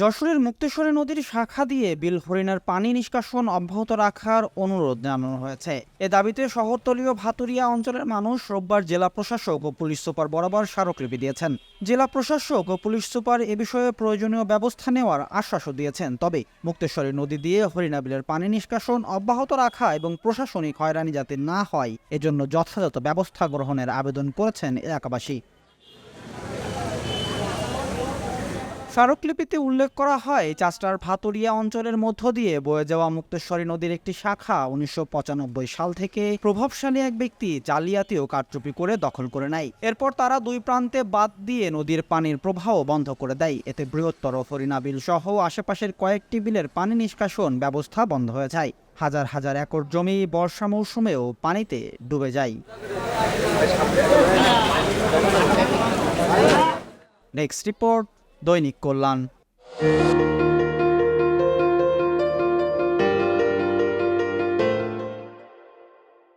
যশোরের মুক্তেশ্বরী নদীর শাখা দিয়ে বিল হরিণার পানি নিষ্কাশন অব্যাহত রাখার অনুরোধ জানানো হয়েছে। এ দাবিতে শহরতলীয় ভাতুরিয়া অঞ্চলের মানুষ রোববার জেলা প্রশাসক ও পুলিশ সুপার বরাবর স্মারকলিপি দিয়েছেন। জেলা প্রশাসক ও পুলিশ সুপার এ বিষয়ে প্রয়োজনীয় ব্যবস্থা নেওয়ার আশ্বাসও দিয়েছেন। তবে মুক্তেশ্বরী নদী দিয়ে হরিণা বিলের পানি নিষ্কাশন অব্যাহত রাখা এবং প্রশাসনিক হয়রানি যাতে না হয়, এজন্য যথাযথ ব্যবস্থা গ্রহণের আবেদন করেছেন এলাকাবাসী। স্মারকলিপিতে উল্লেখ করা হয়, চাষটার ভাতুরিয়া অঞ্চলের মধ্য দিয়ে বয়ে যাওয়া মুক্তেশ্বরী নদীর একটি শাখা উনিশশো পঁচানব্বই সাল থেকে প্রভাবশালী এক ব্যক্তি জালিয়াতি ও কারচুপি করে দখল করে নেয়। এরপর তারা দুই প্রান্তে বাদ দিয়ে নদীর পানির প্রবাহ বন্ধ করে দেয়। এতে বৃহত্তর হরিণা বিল সহ আশেপাশের কয়েকটি বিলের পানি নিষ্কাশন ব্যবস্থা বন্ধ হয়ে যায়। হাজার হাজার একর জমি বর্ষা মৌসুমেও পানিতে ডুবে যায়। Next report. দৈনিক কল্যাণ।